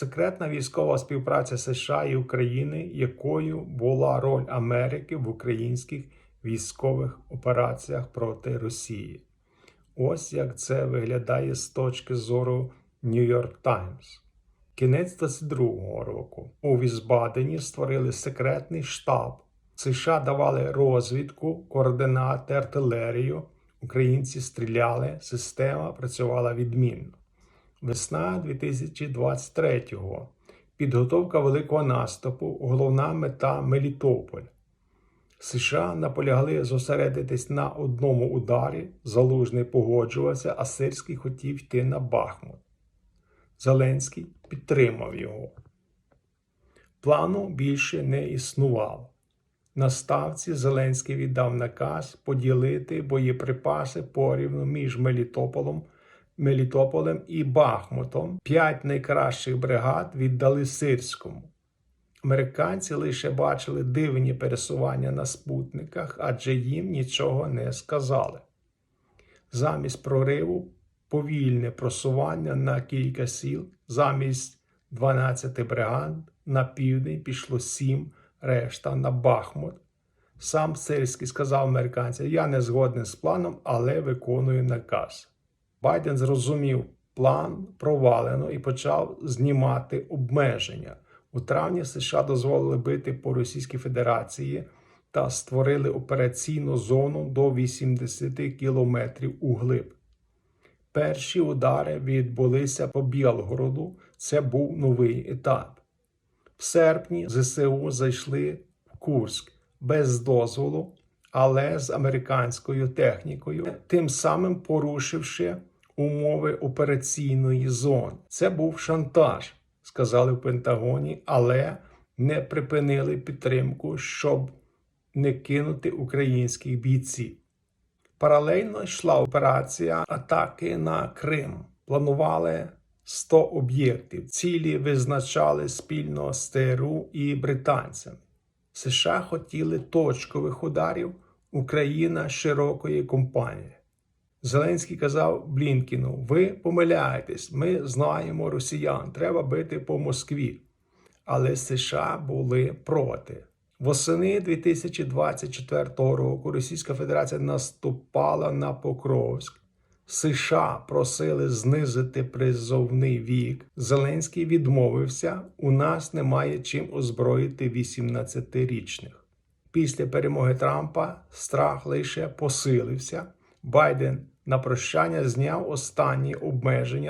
секретна військова співпраця США і України, якою була роль Америки в українських військових операціях проти Росії. Ось як це виглядає з точки зору York Times. Кінець 22-го року у Візбадені створили секретний штаб. США давали розвідку, координати, артилерію. Українці стріляли, система працювала відмінно. Весна 2023-го. Підготовка великого наступу, головна мета Мелітополь. США наполягли зосередитись на одному ударі. Залужний погоджувався, а Сирський хотів йти на Бахмут. Зеленський підтримав його. Плану більше не існувало. На ставці Зеленський віддав наказ поділити боєприпаси порівну між Мелітополем, Мелітополем і Бахмутом. П'ять найкращих бригад віддали Сирському. Американці лише бачили дивні пересування на спутниках, адже їм нічого не сказали. Замість прориву повільне просування на кілька сіл, замість 12 бригад на південь пішло 7, решта на Бахмут. Сам Сирський сказав американцям: Я не згоден з планом, але виконую наказ. Байден зрозумів план провалено і почав знімати обмеження. У травні США дозволили бити по Російській Федерації та створили операційну зону до 80 кілометрів углиб. Перші удари відбулися по Білгороду. Це був новий етап. В серпні ЗСУ зайшли в Курськ без дозволу, але з американською технікою, тим самим порушивши умови операційної зони. Це був шантаж, сказали в Пентагоні, але не припинили підтримку, щоб не кинути українських бійців. Паралельно йшла операція атаки на Крим. Планували 100 об'єктів. Цілі визначали спільно з ТРУ і британцями. США хотіли точкових ударів, Україна широкої компанії. Зеленський казав Блінкіну: Ви помиляєтесь, ми знаємо росіян, треба бити по Москві. Але США були проти. Восени 2024 року Російська Федерація наступала на Покровськ. США просили знизити призовний вік. Зеленський відмовився: у нас немає чим озброїти 18-річних. Після перемоги Трампа страх лише посилився. Байден на прощання зняв останні обмеження